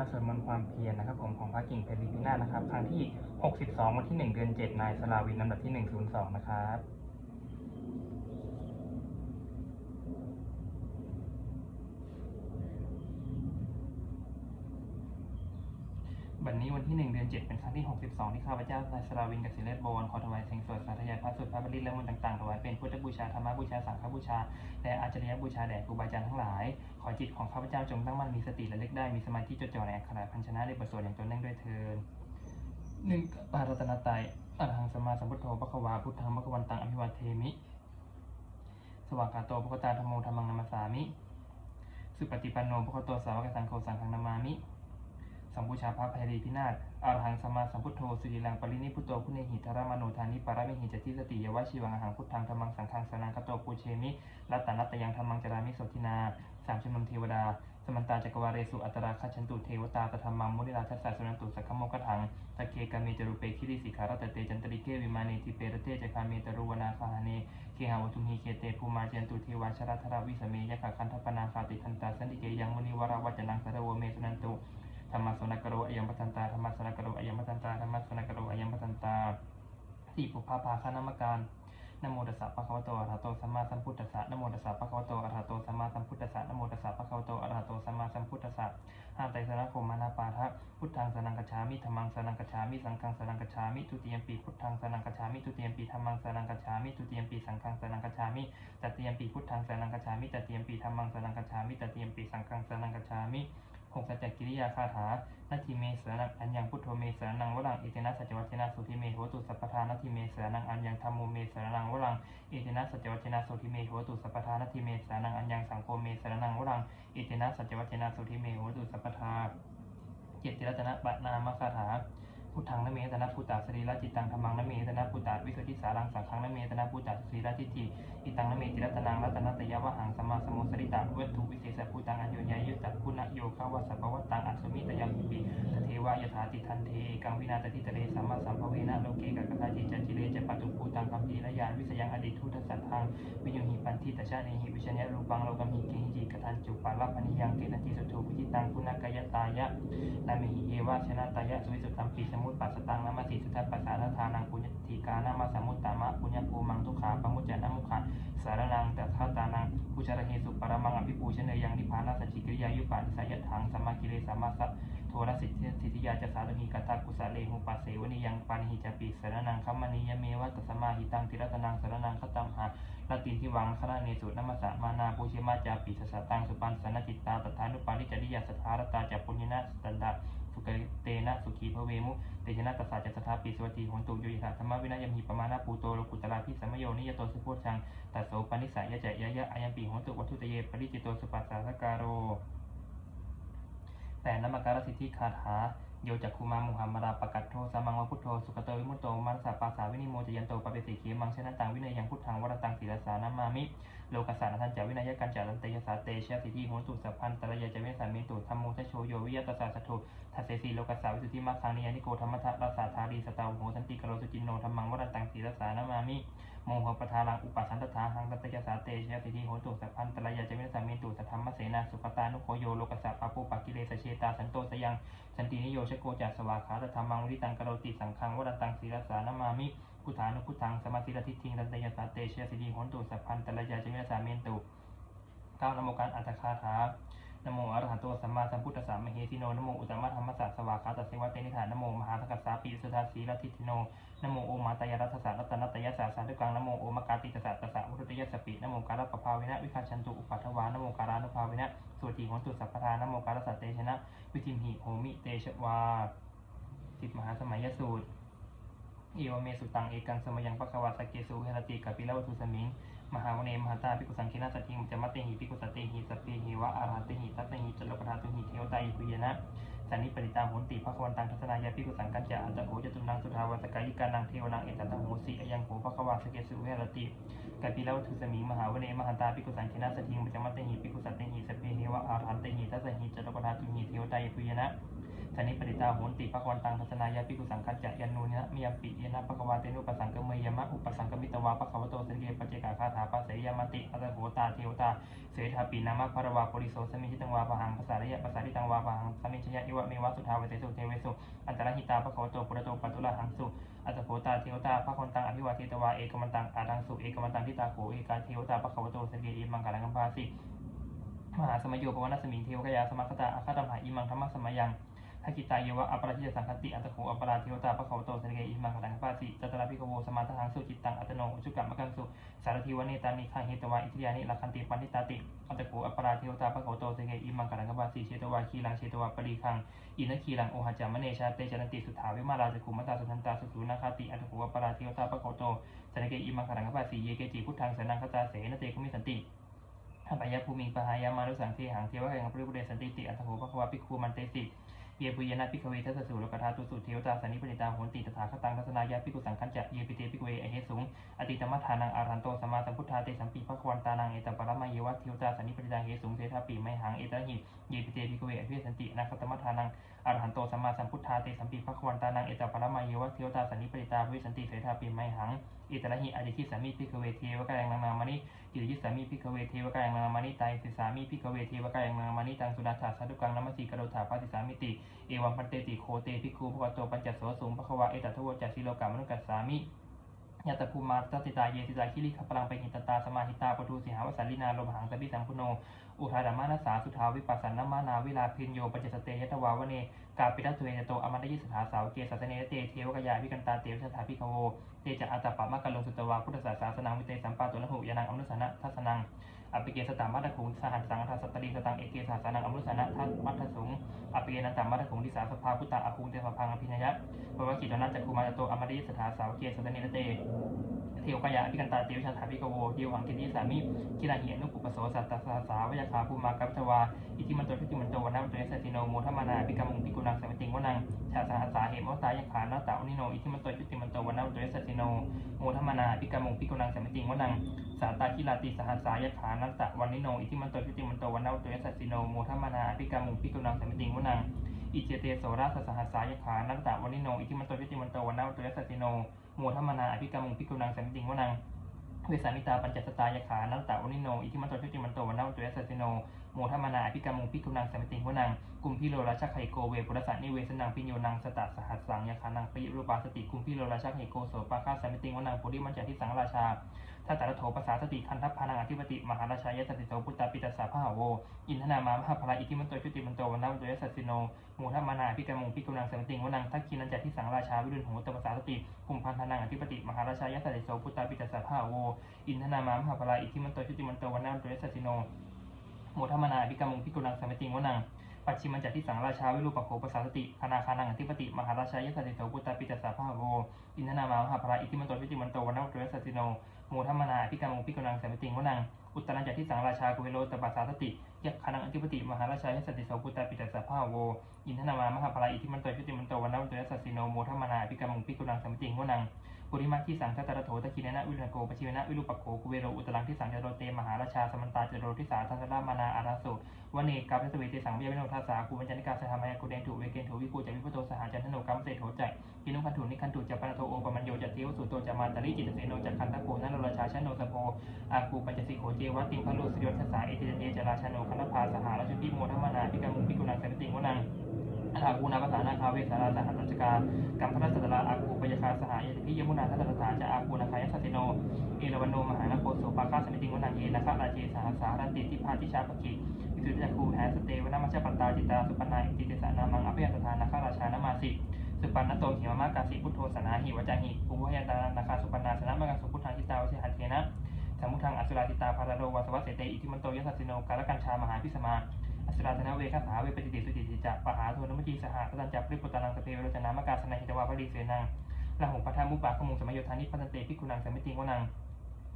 มาสวดมนต์ความเพียรนะครับผมของพระกิ่งเพรลิพินาศนะครับ ครั้งที่ 62 วันที่ 1 เดือน 7 นายสลาวินลำดับที่ 102 นะครับ บัดนนี้วันที่1เดือน7เป็นครั้งที่62ที่ข้าพเจ้านายสราวินกสิเลศบวรขอถวายเสียงสวดสาธยายพระสุดพระบริตและมนต์ต่างๆถวายเป็นพุทธบูชาธรรมบูชาสังฆบูชา และอาจารยบูชาแด่ครูบาอาจารย์ทั้งหลาย ขอจิตของข้าพเจ้าจงตั้งมั่นมีสติและเล็กได้มีสมาธิจดจ่อในอักขระพันชนะในบทสวดอย่างต่อเนื่องด้วยเทินหนึ่งปารัตนาไตอรหังสมมาสัมพุทโธปะควาพุทธังปะควันตังอภิวาเทมิ สวากาโตปะกตาธรรมโมธรรมังนัมสสามิ สุปฏิปันโนปะคะโตสาวกสังโฆสังฆนามามิ สัมบูชาพระภัยรีพินาศอรหังสมมาสัมพุทโธสุริลังปรินิพุโตพุเนหิทรมโนทานิปาระเมหิจติสติยวชิวังอหังพุทธังธรรมังสังฆังสนังคโตปูเชมิรัตตนัตตยังธรรมังจรามิโสทินาสามชนมเทวดาสมันตาจักรวาเรสุอัตราคาชันตุเทวตาตธรรมังมุนิราทัสสะสุนันตุสักขโมกถังตะเคกาเมจรุเปคิริสิขารัตเตจันตริเกวิมาเนทิเปรเตจคาเมตรุวนาคาหาเนเคหาวทุมหิเคเตภูมาเจนตุเทวาชรัทราวิสเมยะขะคันทปนาคาติทันตาสันติเกยังมุนิวราวัจนังสารวเมสุนันตุ ธรรมสนกโรอยัมปทันตาธรรมสนกโรอยัมปทันตาธรรมสนกโรอยัมปทันตาสี่ปุพพาภาคณามการนโมตัสสะปะคะวะโตอะระหะโตสัมมาสัมพุทธัสสะนโมตัสสะปะคะวะโตอะระหะโตสัมมาสัมพุทธัสสะนโมตัสสะปะคะวะโตอะระหะโตสัมมาสัมพุทธัสสะห้าไตรสรณคมมานาปาทะพุทธังสนังกัจฉามิธรรมังสนังกัจฉามิสังฆังสนังกัจฉามิทุติยมปีพุทธังสนังกัจฉามิทุติยมปีธรรมังสนังกัจฉามิทุติยมปีสังฆังสนังกัจฉามิตติยมปีพุทธังสนังกัจฉามิตติยมปีธรรมังสนังกัจฉามิตติยมปีสังฆังสนังกัจฉามิ หกสัจจกิริยาคาถานาทีเมสรนังอัญญังพุทโธเมสรนังวรังอิเตนะสัจวัชนะสุทิเมโหตุสัพพทานาทีเมสรนังอัญญังธรรมโมเมสรนังวรังอิเตนะสัจวัชนะสุทิเมโหตุสัพพทานาทีเมสรนังอัญญังสังโฆเมสรนังวรังอิเตนะสัจวัชนะสุทิเมโหตุสัพพทาเจติรัตนะปะนามคาถาพุทธังนเมตนะพุตตาสรีระจิตตังธรรมังนเมตนะพุตตาวิสุทธิสารังสังฆังนเมตนะพุตตาสรีระทิฏฐิอิตังนเมติรัตนังรัตนัตยาวหังสมาสมุสริตาเวทุวิเศษภูตังอัญโยญายุตตะคุณโยคาวาสัพพวตังอัศมิตยังหิปิตเทวายถาติทันเทกังวินาตติตเลสัมมาสัมภเวนะโลเกกักคาจิจันจิเลจะปตุภูตังคัมภีรยานวิสยังอดิทุตสันทังวิญญหิปันทิตชาเนหิวิชญะรูปังโลกัมหิเกหิจิกทันจุปาลปนิยังเกตันติสุทูพุจิตังคุณกายตายะนามิหิเอวะชนะตายะสุวิสุตัมปีสมุตปัสตังนามาติสุทัปปัสสารทานังปุญญติกานามาสมุตตามะปุญญภูมังทุขาปมุจจานามุขะสารนังแต่ข้าตานังผู้ชารเหสุปรมังอภิปูชเนยังนิพพานาสจิกิริยายุปานิสัยถังสมากิเลสัมาสัโทรสิทธิสิทธิยาจะสารหิกัตากุสาเลหุปัสเสวนิยังปานิหิจปิสารนังคัมมณียเมวะตัสมาหิตังติรัตนังสารนังคตัมหาลตินทิวังคณะเนสุนัมสะมานาปูชิมาจาปิสสะตังสุปันสนจิตตาตถานุปาริจริยาสถารตาจัปุญญนะสันดา สุกเตนะสุขีพระเวมุเตชนะตัสสะจัสถาปิสวัติโหนตุโยยิธาธรรมวินัยมหิปมานาปูโตโลกุตราพิสัมโยนิยโตสุโพชังตัสโสปนิสัยยะเจยะยะอายัมปีโหนตุวัตถุตเยปริจิตโตสุปัสสาสการโรแต่นมการสิทธิคาถา โยจักคุมามุหัมมาราปกัตโทสามังวะพุทโธสุขโตวิมุตโตมัสสะปาสาวินิโมจยันโตปะเปสิเขมังเชนะตังวินัยยังพุทธังวรตังศีลสานามามิโลกัสสานันจาวินัยกันจารันเตยสาเตชะสิทธิโหนตุสัพพันตระยะจเวสามิตุธรรมโมชโชโยวิยตสสะสะโททัสเสสีโลกัสสาวิสุทธิมัคคังนิยานิโกธรรมทัสสะสาธารีสตาโหสันติกโรสุจินโนธรรมังวรตังศีลสานามามิ โมโหปทารังอุปสันตถาหังตัตยสาเตชะสิทธิโหตุสัพพันตระยะจเวสามิตุสัทธรรมเสนาสุขตานุโคโยโลกัสสะปะปุปะกิเลสเชตาสันโตสยังสันตินิโยชโกจัสสวาขาตธรรมังวิตังกโรติสังฆังวรันตังศีรสานามามิพุทธานุพุทธังสมาธิรทิฏฐิรัตยสาเตเชยสิริโหตุสัพพันตระยาจเมสาเมนตุก้าวนโมการอัตถคาถา นโมอรหันโตสัมมาสัมพุทธัสสะมเหสิโนนโมอุตตมะธรรมสัสสวาขาตเสวะเตนิธานนโมมหาทักษสสาปีสุทาสีรทิฏฐิโนนโมโอมาตยรัตสสะรัตนัตยสสะสาธุกังนโมโอมกาติตสสะตสสะมุตยสปินโมการปภาวินะวิคาชันตุอุปัฏฐวานโมการานุภาวินะสวดทีโหนตุสัพพทานโมการสัตเตชนะ วิธิมหิโหมิเตชวาติดมหาสมัยสูตร เอวเมสุตังเอกังสมยังปะควาสเกสุเฮรติกับปิลวัตุสมิงมหาวเนมหาตาภิกุสังคินาสติมจมัตเตหิภิกุสตเตหิสพเพหิวะอาราเตหิตัตหิจลปทาตุหิเทวตายปุยนะสันนิปริตาโหนติภควันตังทัศนายาภิกุสังกัจจะอันตะโอจตุนังสุทาวสกายิกานังเทวนังเอตัตตโหสีอยังโหภควาสเกสุเฮรติกับปิลวัตุสมิงมหาวเนมหาตาภิกุสังคินาสติมจมัตเตหิภิกุสตเตหิสพเพหิวะอาราเตหิตัตหิจลปทาตุหิเทวตายปุยนะ สสันนิปติตาโหนติภควันตังทัศนายาปิกุสังคัจจะยันนูนะมิยปิยนะปะกวาเตนุปสังกเมยมะอุปสังกมิตวาปะควโตสังเกปเจกาคาถาปัสสยามติอัตโหตาเทวตาเสถาปีนามะภรวาโพริโสสมิชิตังวาปหังภาษาระยะภาษาทิตังวาปหังสมิชยะอิวะเมวะสุทาวเตสุเทเวสุอันตรหิตาภควโตปุระโตปัตุละหังสุอัตโหตาเทวตาภะคนตังอภิวาเทตวาเอกมันตังอาดังสุเอกมันตังทิตาโขเอกาเทวตาภควโตสังเกอิมังกาลังกัมภาสิมหาสมัยโยปวนาสมิงเทวกยาสมัคตาอาคาตมหาอิมังธรรมสมัยยัง ทักกิตายยวะอัปราชิตสังคติอัตโขอัปราเทวตาปะเขาโตสเนเกอิมังขังปาสิจัตตาภิโกโวสมาทังสุจิตตังอัตโนอุจุกะมมะกังสุสารทิวเนตานิขังเหตวาอิทิยานิลักขันติปันติตาติอัตโขอัปราเทวตาปะเขาโตสเนเกอิมังขังปาสิเชตวาคีลังเชตวาปรีคังอินคีลังโอหัจามเนชาเตจันติสุทาวิมาราจคุมตาสุทันตาสุสุนาคติอัตโขอัปราเทวตาปะเขาโตสเนเกอิมังขังปาสิเยเกจิพุทธังสนังคตาเสนเตคุมิสันติอภัยภูมิปหายามารุสังเทหังเทวะแห่งพระพุทธสันติติอัตโหภควาปิคูมันเตสิ เยปุยนาพิกเวทัสสุโลกทาตุสุเทวตาสันนิปนิตาโหนติตถาคตังทัศนายาปิกุสังคัญจะเยปิเตพิกเวอเหสุงอติตมัทานังอารันโตสมาสัมพุทธาเตสัมปีพระควันตานังเอตปรมาเยวะเทวตาสันนิปนิตาเหสุงเทธาปีไมหังเอตหิเยปิเตพิกเวอภิสันตินาคตมัทานัง อรหันโตสมาสัมพุทธาเตสัมปีพระควันตานังเอตปรมายวะเทวตาสันนิปิตาวิสันติเสธาปีไมหังอิตระหิอดิคิสามีพิกเวเทวกายังนางมานิจิตยิสามีพิกเวเทวกายังนางมานิตายสิสามีพิกเวเทวกายังนางมานิตังสุนัตถาสัตุกังนัมสีกโรธาปาติสามิติเอวังพันเตติโคเตพิคูภควโตปัญจโสสุงภควาเอตัทวจัสสิโลกามนุกัสสามิ ยาตะภูมาตติตาเยติตาคิริขปลังไปหิตตาสมาหิตาปทุสิหาวสัลลินาลมหังสบิสัมพุโน อุทาดามานัสสาสุทาวิปัสสันนมานาวิลาพินโยปัจจสเตยตวาวเนกาปิทัตเวเนโตอมันดยิสถาสาวเกสัสเนเตเทวกยาวิกันตาเตวชถาพิคโวเตจะอัตปะมะกะลงสุตวาพุทธศาสนาสนังวิเตสัมปาตุลหุยานังอมนุสนะทัสนัง อภิเกสตามัตถคุงสหัสสังทัสตรีสตังเอเกสาสนังอมนุสนะทัสมัตถสุงอภิเกนันตามัตถคุงทิสาสภาพุตตาอคุงเตสพังอภิญญะภวกิจนัจจคุมาจโตอมันดยิสถาสาวเกสัสเนเตเทวกายาพิกันตาเตวชาถาพิกโวเทวหังกิติสามิกิลาเหียนุปุปโสสัตตสาสาวยาคาภูมากัปตวาอิทิมันโตทิติมันโตวันนันโตเอสติโนโมทมานาพิกามุงพิกุนังสมิติงวนังชาสหัสสาเหมวตายขานาตาอุนิโนอิทิมันโตทิติมันโตวันนันโตเอสติโนโมทมมานาพิกามุงพิกุนังสมิติงวนัง สาตาคิลาติสหัสสายขานัตะวันนิโนอิทิมันโตทิติมันโตวันนันโตยัสติโนโมทัมมานาอภิกามุงพิกุนังสมิติงวนังอิเจเตโสราสสหัสสายขานัตตะวันนิโนอิทิมันโตทิติมันโตวันนันโตยัสติโนโมทัมมานาอภิกามุงพิกุนังสมิติงวนังเวสามิตาปัญจสตายขานัตตะวนิโนอิทิมันโตพิติมันโตวันนาตุยสัสสิโน โมทัมมนาอภิกรรมุงพิกุนังสมิติงวนังกุมพิโลราชไคโกเวปุรสันนิเวสนังพิญโยนังสตตสหัสสังยาคานังปิรูปาสติกุมพิโลราชไคโกโสปาคาสมิติงวนังปุริมันจทิสังราชาทัตตะโถภาษาสติคันทัพพานังอธิปติมหาราชายสติโตพุตตาปิตสสะพหาโวอินทนามามหาพลาอิทิมันโตชุติมันโตวันนาตุยสัสสิโนโมทัมมานาอภิกรรมุงพิกุนังสมิติงวนังทักขินันจทิสังราชาวิรุณโหตภาษาสติกุมพันธนังอธิปติมหาราชายสติโตพุตตาปิตสสะพหาโวอินทนามามหาพลาอิทิมันโตชุติมันโตวันนาตุยสัสสิโน โมทัมมนาภิกรรมุงพิกุลังสมิติงวนัง ปัจฉิมันจัติสังราชาวิรูปโขปสาสติคณาคานังอธิปติ มหาราชายสติโตปุตตาปิตสาภาโว อินทนามามหาพระอิทิมันโตวิจิมันโตวันนวตุยสัสสิโนโมทัมมนาภิกรรมุงพิกุลังสมิติงวนัง อุตตรัญจัติสังราชากุเวโรตปัสสาสติยักขนังอธิปติ มหาราชายสติโตปุตตาปิตสาภาโว อินทนามามหาพระอิทิมันโตวิจิมันโตวันนตุยสัสสิโนโมทัมมานาภิกรรมุงพิกุลังสมิติงวนัง ปุริมาที่สังทัตตระโถตะคิเนนะวิรุณโกปชิวนะวิรูปโขกุเวโรอุตลังที่สังจโรเตมหาราชาสมันตาจโรทิสาทัสรามานาอาราโสวเนกาพระสเวเตสังวิยวิโนทัสสากูปัญจนิกาสหามายกุเดนถุเวเกนถุวิกูจวิพุโตสหาจันทโนกัมเศโถใจกินุขันถุนิคันถุจัปนโทโอปมัญโยจัตติวสุโตจามาตริจิตเสโนจักขันตโกนันโรราชาชโนสโพอากูปัญจสิโขเจวัติงพะโลสยศทัสสาเอติเตจราชโนคันธพาสหาราชพิโมทัมมนาพิกามุพิกุนังสมิติงวนัง อัฏฐากูนาภาษานาคาเวสาราสหัสรัชกากัมพระสัตราอากูปยคาสหายติพิยมุนาทัตตถาจะอากูนาคายสัตติโนเอราวันโนมหานโคโสปาคาสมิติงวนังเยนะคะราเจสหัสารันติทิพาทิชาปกิวิสุทธิจักคูแหสเตวนามัชปัตตาจิตาสุปนาอิติเตสานามังอภิยตถานาคาราชานามาสิสุปันนโตหิมมากาสิพุทโธสนาหิวจาหิภูพยตานาคาสุปนาสนะมังสุพุทธังจิตาวเชหัตเทนะสมุทังอสุราติตาภารโรวาสวัสเสตอิทิมันโตยสัสสิโนกาลกัญชามหาพิสมา อสุราธนเวคาสาเวปจิติสุจิติจะปะหาโทนมจีสหะตันจับริปุตตานังสเพโรจนามกาสนาหิตวาภรีเสนังละหงพัทธามุปาขมุงสมัยโยธานิพันเตพิกุนังสมิติงวนัง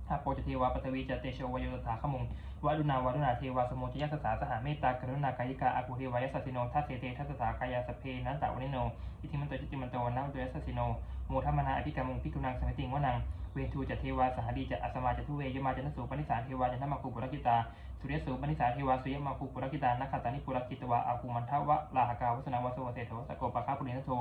อาโปจเทวาปตวีจเตโชวโยตถาขมุงวดุนาวดุนาเทวาสมุจยัสสาสหเมตตากรุณากายิกาอากูเทวายสัสสิโนทัสเสเตทัสสากายาสเพนันตะวนิโนอิทิมันโตจิติมันโตนัมโตยัสสิโนโมทัมมนาอภิกรรมุงพิกุนังสมิติงวนัง เวทูจัตเทวาสหดีจัตอสมาจัตทุเวยมาจันทสูปนิสาเทวาจันทมาคุปุรกิตาสุริยสูปนิสาเทวาสุยมาคุปุรกิตานักขัตานิปุรกิตวาอาภูมันทวะลาหกาวัสนาวสวเสโทสโกปะคาปุรินโท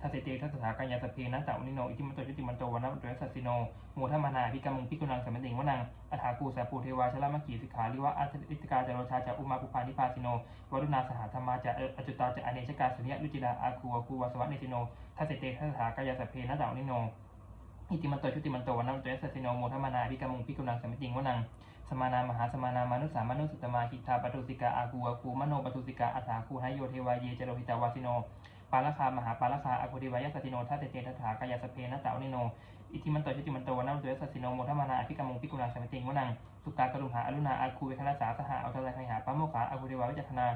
ทัสเตทัสถากัญญาสเพนันตะอุนิโนอิติมันโตจุติมันโตวันนัตระสัสสิโนโมทัมนาพิกามุงพิกุนังสัมติงวนังอัฐากูสาปูเทวาชลามกีสิกขาลิวะอัตติกาจารโรชาจะอุมาปุพานิพาสิโนวรุณาสหธรรมาจะอจุตาจะอเนชกาสุญญลุจิดาอาคูวคูวาสวัสเนสิโนทัสเตทัสถากัญญาสเพนันตะอุนิโน อิติมันโตชุติมันโตวันนันเตสัสสิโนโมทัมานาพิกามุงพิกุนังสมติงวนังสมานามหาสมานามานุสามานุสุตมาหิทาปตุสิกาอากูอากูมโนปตุสิกาอัฏฐาคูหายโยเทวายเยจโรหิตาวาสิโนปาลคามหาปาลคาอากุดิวายสัสสิโนทัตเตเจทัถากายสเพนะเตานิโนอิทิมันโตชุติมันโตวันนันเตสัสสิโนโมทัมานาพิกามุงพิกุนังสมติงวนังสุกากรุหาอรุณาอาคูเวคณาสาสหาอัตตะไคหาปะโมขาอากุดิวาวิจัตนา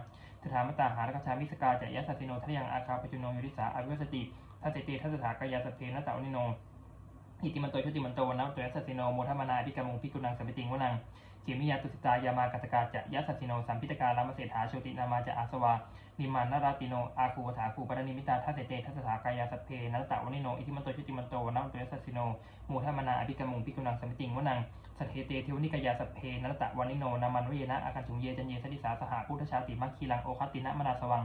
สถามตาหารกชามิสกาจะยสัสสิโนทะยังอาคาปจุโนยุริสาอวิวสติทัตเตเจทัถากายสเพนะเตานิโน อิติมันโตชุติมันโตวันนัตเตสัสสิโนโมทัมานาพิกามุงพิกุนังสมติงวนังเขมิยาตุสิตายามากัตกาจะยัสสิโนสัมพิตการามเศรษฐาโชตินามาจะอาสวานิมานนาราติโนอาคูวถาคูปรณิมิตาทัตเตเตทัสสากายาสัพเพนัตตะวนิโนอิทิมันโตชุติมันโตนัมตุยสัสสิโนโมทัมนาอภิกรมุงพิกุนังสมิติงวนังสัทเทเตเทวนิกายาสัพเพนัตตะวนิโนนามันวิเยนะอาคันจุงเยจันเยสติสาสหพุทธชาติมัคคีลังโอคัตตินะมนาสวัง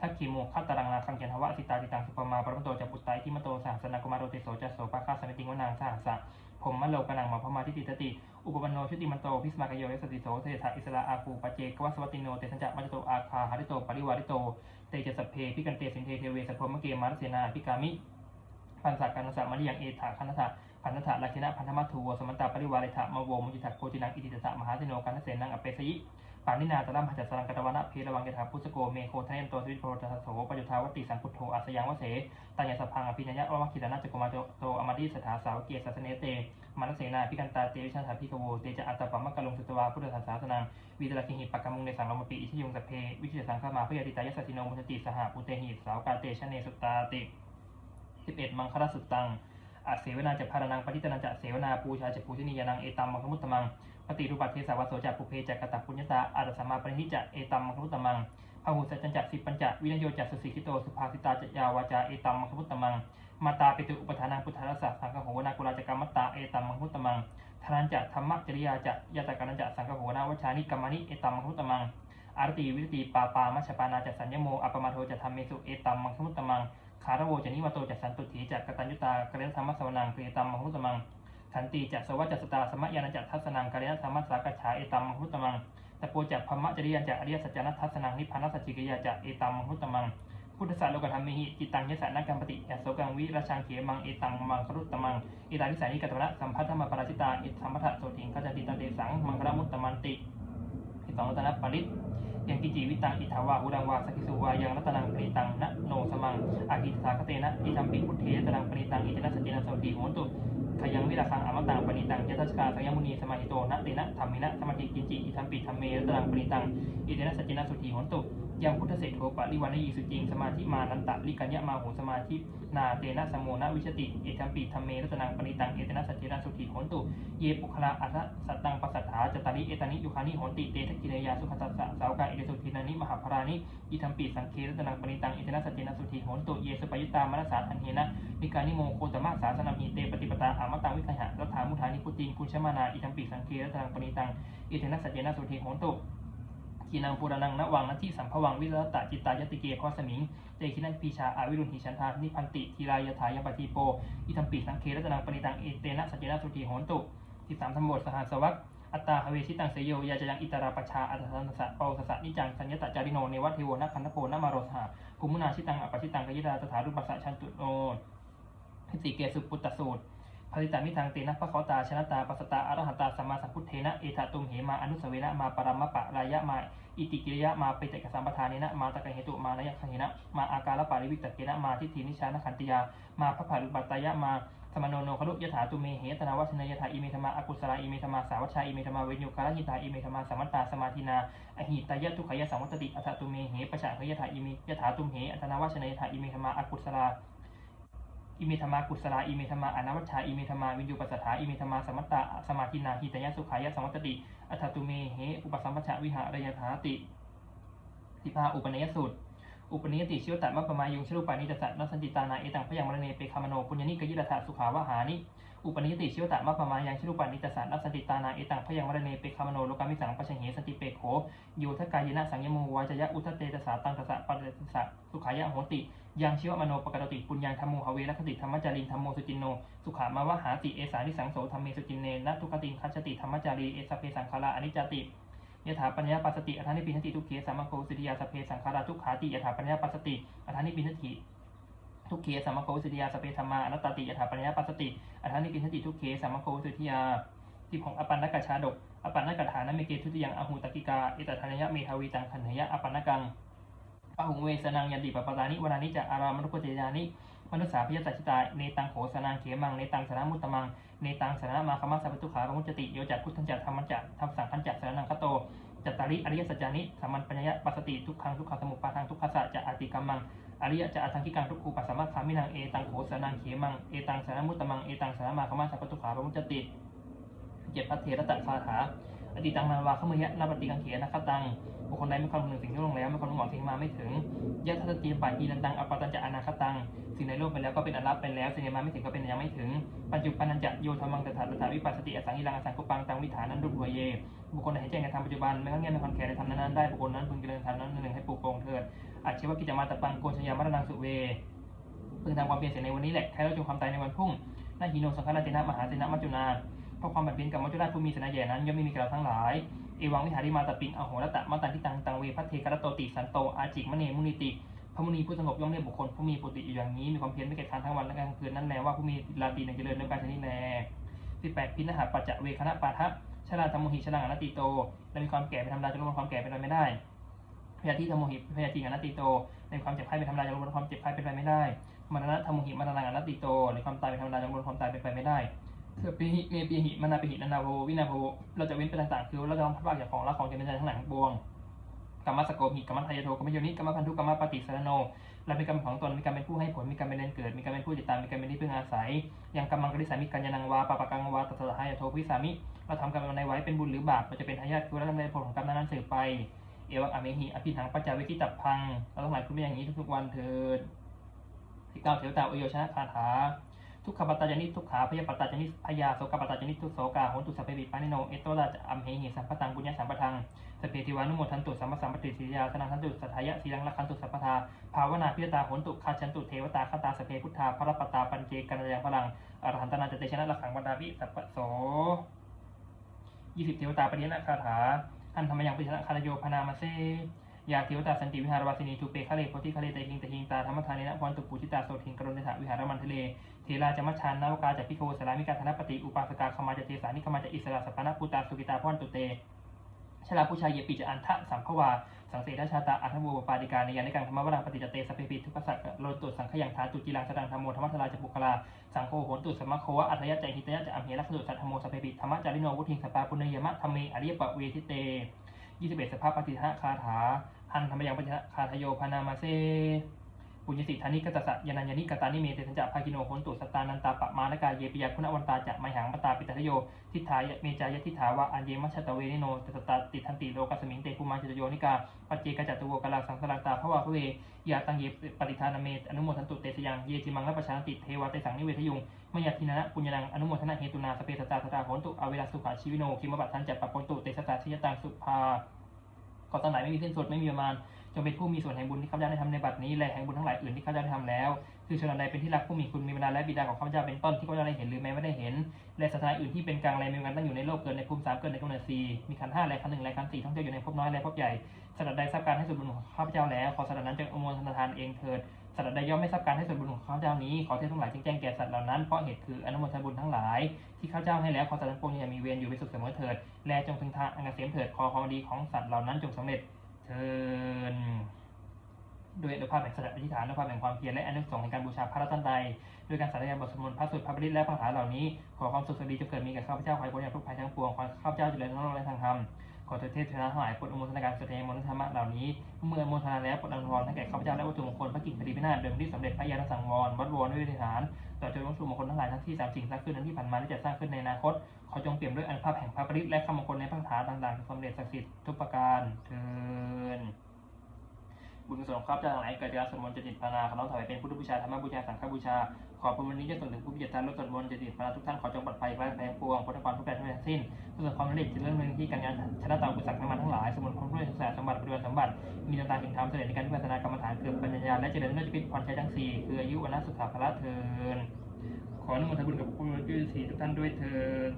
ทักขีโมคัตตรังนาคังเจนทวะสิตาติตังสุปมาปรมโตจัปุตไตาอิทิมโตสหัสนากุมารโรติโสจัสโสปะคาสมิติงวนังสหัสะผมมะโลกนังมาพมาทิติตติ อุปปันโนชุติมันโตพิสมากโยยสติโสเทถาอิสระอาคูปเจกวัสวัติโนเตสัญจมัจโตอาคาหาริโตปริวาริโตเตจสัพเพพิกันเตสินเทเทเวสัพพมเกมารเสนาพิกามิปันสักกันสัมมาริยังเอถาคันธะพันธะลักขิณะพันธมัตถุโวสมันตาปริวาริถะมะโวมุจิตักโคจินังอิติตสะมหาเทโนกันเสนังอเปสยิ ปานินาตรัมหัจจสรังกตวนะเพระวังยถาพุสโกเมโคทะเนนโตสวิตโพตโสปยุทาวติสังพุทโธอัสยังวเสตัญญาสพังอภิญญะวะคิตานาจักกุมาโตอมดิสถาสาวเกียสัสเนเตมานเสนาพิกันตาเตวิชาถาพิกโวเตจะอัตตปะมะกะลงสุตวาพุทธศาสนาวิตรคิหิปักมุงในสังลมปีอิชยงสพเพวิชิตสังฆมาพยาติตายสัสสิโนมุทติสหปุเตหิสาวกาเตชเนสุตตาติสิบเอ็ดมังคลสุตตัง อาเสวนาจะพารนังปฏิตนันจะเสวนาปูชาจะปูชนียานังเอตัมมังคมุตตมังปฏิรูปัตเทสาวโสจะปุเพจะกตปุญญตาอาตสมมาปริหิจะเอตัมมังคมุตตมังพหุสัจจันจะสิปัญจวินโยจะสุสิกิโตสุภาสิตาจะยาวาจาเอตัมมังคมุตตมังมาตาปิตุอุปทานังพุทธรสสะสังฆโหนากุลาจกรรมตตาเอตัมมังคุตตมังทานันจะธรรมจริยาจะยะตกันันจะสังฆโหนาวชานิกรรมานิเอตัมมังคุตตมังอารติวิรติปาปามัชฌปานาจะสัญญโมอัปปมาโทจะธรรมเมสุเอตัมมังคุตตมัง คารโวจะนิวโตจะสันตุถีจะกตัญญุตากเรนธรรมสวนังเอตัมมังคุตตมังขันติจะสวัจจสตาสมยานันจะทัศนังกเรนธรรมสากฉาเอตัมมังคุตตมังตะโปจะพมะจริยันจะอริยสัจจนัททัศนังนิพพานสสจิกยาจะเอตัมมังคุตตมังพุทธศาสโลกธรรมมิหิจิตังยสานักกรรมปฏิยสโสกังวิราชังเขมังเอตังมังครุตตมังเอตานิสานิกัตวะสัมพัทธมาปราชิตาเอสัมพัทธโสติงขจติตันเตสังมังคลมุตตมันติอิสองตนะปริต ยังกิจิวิตังอิทาวาอุดังวาสกิสุวายังรัตนังปณิตังนะโนสมังอากิสาคเตนะอิทัมปิพุทเทยตนังปณิตังอิจนะสตินะโสติโหนตุขยังวิราคังอมตังปณิตังยทัสกาสังยมุนีสมาหิโตนะเตนะธรรมินะสมาธิกินจิอิทัมปิธรรมเมรัตนังปณิตังอิจนะสตินะโสติโหนตุ ยังพุทธเศรษโทปะริวันยีสุจริงสมาธิมานันตะลิกัญญามาหูสมาธินาเตนะสมโมนะวิชติ เอตัมปิธรรมเมรัตนังปณิตังเอตนะสัจเจนะสุขีโหนตุ เยปุคลาอัตสัตตังปัสสัทธาจตาริเอตานิยุคานิโหนติเตทะกิเนยาสุขตัสสะสาวกาเอเดสุทินานิมหาภรานิอิทัมปิสังเครัตนังปณิตังเอตนะสัจเจนะสุขีโหนตุเยสุปยุตตามนัสสาทันเฮนะนิการนิโมโคตมะสาสนามิเตปฏิปตาอามตังวิคหะรัฐามุทานิพุติงปุชมานาอิทัมปิสังเครัตนังปณิตังเอตนะสัจเจนะสุขีโหนตุ กีนังปุรานังนวังนัที่สัมภวังวิรัตจิตตายติเกคอสมิงเตคินันปีชาอาวิรุณหิชันทานิพันติทีรายถายปฏิโปอิทัมปิสังเครัตนังปณิตังเอเตนะสัจเจนะสุธีโหนตุที่สามธรรมบทสหัสวัคอัตตาเวชิตังเสยโยยาจยังอิตราปชาอัตถันสะเปาสสะนิจังสัญญตจาริโนเนวัตเทโวนักขันธโพนมาโรสหาภูมุนาชิตังอปชิตังกยิตาตถารุปัสสะชันตุโนพิสิเกสุปุตตสูตร ภริตามิทางเตนะพระเขาตาชนะตาปัสสตาอรหัตตาสัมมาสัมพุทเทนะเอตตุมเหมาอนุสเวนะมาปรมะปะรายะมาอิติกิริยะมาเปเจกสัมปทานินะมาตะกะเหตุมานยะคหินะมาอาการปาริวิตตเกนะมาทิฏฐินิชานขันติยามาพระภารุปัตตายะมาสมโนโนคลุยถาตุเมเหตนาวัชนยถาอิเมธมาอกุศลาอิเมธมาสาวัชาอิเมธมาเวญโยคารหิตาอิเมธมาสมัตตาสมาธินาอหิตายะทุขยะสังวัตติอัตตุเมเหปะชะขยถาอิเมยถาตุมเหอัตนาวัชนยถาอิเมธมาอกุศลา อิเมธมากุศลาอิเมธมาอนาวัชชาอิเมธมาวินยูปัสสถาอิเมธมาสมัตตาสมาธินาหิตยะสุขายะสัมวัตติอัตตุเมเหอุปสัมปชะวิหารยถาติสิพาอุปนยสูตรอุปนิยติชิวตะมัปปมายุงชลุปานิจสัตนสันติตานาเอตังพยังมรเนเปคามโนปุญญนิกยิรธาสุขาวหานิอุปนิยติชิวตะมัปปมายังชลุปานิจสัตนสันติตานาเอตังพยังมรเนเปคามโนโลกามิสังปะชเหสันติเปโขโยทกายนะสังยโมวาจยะอุทเตตสาตังตสะปะเตตสะสุขายะโหติ ยังชิวมโนปกตติปุญญังธรรมโมหเวรคติธรรมจารินธรรมโมสุจินโน สุขามาวหาติเอสานิสังโสธรรมเมสุจินเนนัตทุกติคัจติธรรมจารีเอสเพสังคาราอนิจจติยถาปัญญาปัสสติอัฏฐานิปินติทุกเขสัมมโกสิทธิยาสเพสังขาราทุกขาติยถาปัญญาปัสสติอัฏฐานิปินติทุกเขสัมมโกสิทธิยาสเพธรรมาอนัตติยถาปัญญาปัสสติอัฏฐานิปินติทุกเขสัมมโกสิทธิยาที่ของอปันนกชาดกอปันนกฐานเมเกทุติยังอหูตกิกาเอตทันยะเมทาวีตังคันหยะอปันนกัง ปะหุงเวสนังยันติปปตานิวรานิจะอารามรุปเจยานิมนุสสาพิยตัชิตาเนตังโขสนังเขมังเนตังสนามุตตมังเนตังสนามาคมัสสะปตุขาปมุจติโยจักพุทธัญจักธรรมัญจักธรรมสังขัญจักสนังคโตจัตตาริอริยสัจจานิสัมมันปัญญะปัสสติทุกขังทุกขสมุปปาทังทุกขสัจจะอติกัมมังอริยจะอัตังกิกังทุกขูปัสสมัคามินังเอตังโขสนังเขมังเอตังสนามุตตมังเอตังสนามาคมาสัพพุขาปมุจติเจ็ดพัทเทระตะคาถา อดีตังนาวาเข้ามายะนาปฏิกังเขนะครับตังบุคคลใดไม่คำนึงสิ่งที่ลงแล้วไม่คำนึงหวังสิ่งมาไม่ถึงยะทัตติปะอีนันตังอปตัญจะอนาคตังสิ่งในโลกไปแล้วก็เป็นอนัตไปแล้วสิ่งในมาไม่ถึงก็เป็นยังไม่ถึงปัจจุปันันจะโยธรรมังตถาตถาวิปัสสติอสังหิรังอสังกุปังตังวิถานันดุหัวเยบุคคลใดให้แจ้งในธรรมปัจจุบันไม่ข้างเงียบไม่คอนแคร์ในธรรมนั้นได้บุคคลนั้นพึงเจริญธรรมนั้นหนึ่งให้ปลูกโปร่งเถิดอาชีวกิจมาตปังโกชยามรณังสุเวพึงทำความเพียรเสียในวันนี้แหละใครเราจงความตายในวันพรุ่งนาหิโนสังฆราชเจนะมหาเจนะมัจจุนา เพราะความบัดเพียนกับมัจจุราชผู้มีสนาใหญ่นั้นย่อมไม่มีกับเราทั้งหลายเอวังวิหาริมาตปิงอโหรตะมาตันทิตังตังเวพัทเทกรตโตติสันโตอาจิกมเนมุนิติพระมุนีผู้สงบย่อมเรียกบุคคลผู้มีปุติอยู่อย่างนี้มีความเพียรไม่เกียจค้านทั้งวันและกลางคืนนั่นแลว่าผู้มีลาตีในเจริญในการชนิดแลสิบแปดพินหาปัจจเวคณะปาทะชราธรรมหิชลังอนัตติโตและมีความแก่เป็นธรรมดาจะลดความแก่เป็นไปไม่ได้พยาธิธรรมหิพยาธิอนัตติโตในความเจ็บไข้เป็นธรรมดาจะลดความเจ็บไข้เป็นไปไม่ได้มรณะธรรมโมหิมรณะอนัตติโตในความตายเป็นธรรมดาจะลดความตายเป็นไปไม่ได้ เสือปีหิเมปีหิมนาปีหินานาโภวินาโภเราจะเว้นไปต่างๆคือเราจะทำพระบาจากของละของจะเป็นใจทั้งหลายทั้งปวงกรรมสโกหิกรรมทายโทกรรมโยนิกรรมพันธุกรรมปฏิสารโนและมีกรรมของตนมีการมเป็นผู้ให้ผลมีการมเป็นเดนเกิดมีการมเป็นผู้ติดตามมีการมเป็นที่พึ่งอาศัยอย่างกรรมังกริสามิกัญญานังวาปะปะกังวาตถาหายโทพิสามิเราทำกรรมในไว้เป็นบุญหรือบาปเราจะเป็นทายาทคือเราทำในผลของกรรมนั้นๆสืบไปเอวังอเมหิอภิถังปัจจาวิทิตับพังเราต้องหลายคุณเป็นอย่างนี้ทุกๆวันเถิดที่เก้าเถวตาอโยชนะคาถา ทุกขปัตตาจานิทุกขาพยาปัตตาจานิพยาโสกปัตตาจานิทุกโสกาโหนตุสัพเพปิปานิโนเอโตราจะอัมเหหิสัมปตังบุญญาสัมปทังสพเพติวานุโมทันตุสัมมสัมปติสิยาสนังทันตุสัทายะสีลังละคันตุสัพพทาภาวนาพิยตาโหนตุคาชันตุเทวตาคตาสเพพุทธาพระปตาปัญเจกันยังพลังอรหันตนาจเตชนะละขังบรรดาวิสัพพโสยี่สิบเทวตาปริยนะคาถาอันธรรมยังปิชนะคารโยพนามาเซ ยาเทวตาสันติวิหารวาสินีทูเปคะเลโพธิคะเลเตหิงตะหิงตาธรรมทานินะพรตุปูชิตาโสทิงกรุณิถาวิหารมันทะเลเทราจมัชชานนาวกาจากพิโคสลามิกาธนปฏิอุปาสกาขมาจเตสานิขมาจอิสระสัพพนะปูตาสุกิตาพรตุเตชลาผู้ชายเยปิจะอันทะสัมภวา สังเสทชาตาอัธโมปาดิการในยานในการธรรมวรังปฏิจเตสพเพปิทุกขสักโลตุสังขยังทาตุจิลังสดังธรรมโมธรรมทลาจปุกลาสังโฆโหนตุสมะโควะอัตยะใจหิตยะจะอัมเหลักขดุสัทธโมสพเพปิธรรมจาริโนวุทิงสปาปุณยมะธรรมเมอริยปะเวทิเต21สภาพปฏิทะคาถา หันธรรมยังปฏิทะคาทโยพานามาเซปุญญสิทธานิกตสะยานัญญานิกตานิเมเตสัญจะภาคิโนโหนตุสตานันตาปะมานกาเยปิยาคุณวันตาจะไมหังปตาปิตทโยทิฏฐายเมจายทิฏฐาวะอันเยมัชตะเวนิโนตตตาติทันติโลกัสมิงเตภูมาจิตโยนิกาปัจเจกจัตโวกลาสังสลังตาภวะพระเวยาตังเยปฏิทานเมตอนุโมทันตุเตสยังเยจิมังและประชาติเทวะเตสังนิเวทยุงมยาทินะปุญญนังอนุโมทนาเหตุนาสเปสตาสตาโหนตุอเวลาสุขาชีวิโนคิมบัตทันจัตปะปนตุเตสตาชิยตังสุภา ขอตั้งหลายไม่มีสิ้นสุดไม่มีประมาณจงเป็นผู้มีส่วนแห่งบุญที่ข้าพเจ้าได้ทำในบัดนี้และแห่งบุญทั้งหลายอื่นที่ข้าพเจ้าได้ทำแล้ว คือชนใดเป็นที่รักผู้มีคุณมีบรรดาและบิดาของข้าพเจ้าเป็นต้นที่ข้าพเจ้าได้เห็นหรือแม้ไม่ได้เห็น และสถานอื่นที่เป็นกลางอะไรมีกันตั้งอยู่ในโลกเกิดในภูมิสามเกิดในกำเนิดสี่มีขันห้าและขันหนึ่งและขันสี่ท่องเที่ยวอยู่ในภพน้อยและภพใหญ่สถานใดทราบการให้ส่วนบุญของข้าพเจ้าแล้วขอสถานนั้นจงอนุโมทนาทานเองเถิด สถานใดย่อมไม่ทราบการให้ส่วนบุญของข้าเจ้านี้ ขอเทพทั้งหลายจงแจ้งแก่สัตว์เหล่านั้น เพราะเหตุคืออนุโมทนาบุญทั้งหลาย ที่ข้าเจ้าให้แล้ว ขอสัตว์ทั้งปวงอย่ามีเวรอยู่เป็นสุขเสมอเถิด แลจงถึงทางอันเกษมเถิด ขอความดีของสัตว์เหล่านั้นจงสำเร็จเถิดด้วยอนุภาพแห่งสัจจะอธิษฐานอนุภาพแห่งความเพียรและอนุสงส์แห่งการบูชาพระรัตนตรัยด้วยการสาธยายบทสวดมนต์พระสุดพระบริตและพระคาถาเหล่านี้ ขอความสุขสวัสดีจงเกิดมีแก่ข้าพเจ้าขอให้พ้นจากทุกภัยทั้งปวงขอข้าพเจ้าเจริญทั้งโลกและทางธรรม ขอเทเทศนาทั้งหลายปรดอนุโมทนาการแสดงมนต์ธรรมะเหล่านี้ เมื่ออนุโมทนาแล้วปรดอนุโมทนาให้แก่ข้าพเจ้าและวัตถุมงคลพระกิ่งพอดีพินาศเดิมที่สำเร็จพระยาณสังวรวัดวรด้วยอธิษฐานต่อจนวัตถุมงคลทั้งหลายทั้งที่สามสิ่งสร้างขึ้นนั้นที่ผ่านมาและจะสร้างขึ้นในอนาคต ขอจงเปี่ยมด้วยอันภาพแห่งพระปริศและคำมงคลในพระคาถาต่างๆสำเร็จศักดิ์สิทธิ์ทุกประการเทิน บุญกุศลศลของข้าพเจ้าทั้งหลายเกิดจากสวดมนต์จติภาวนาขอน้อมถวายเป็นพุทธบูชาธรรมบูชาสังฆบูชา ขอพรวันนี้จะส่งถึงผู้พิจารณาละสวดมนต์จติภาวนาทุกท่านขอจงปลอดภัยไร้ภัยปวงพุทธความทุกแดนทั้งสิ้นประสบความสำเร็จในเรื่องหนึ่งที่การงานชนะตาอุปสรรคน้ำมันทั้งหลายสมุนความด้วยศาสตร์สมบัติปฏิบัติสมบัติมีตาเห็นธรรมเสด็จในการวิปัสสนากรรมฐานเกิดปัญญาและเจริญด้วยชีวิตพรชัยทั้งสี่คืออายุวันสุขภาพละเทินขออนุโมทนาบุญกับผู้ช่วยสี่ทุกท่านด้วยเทิน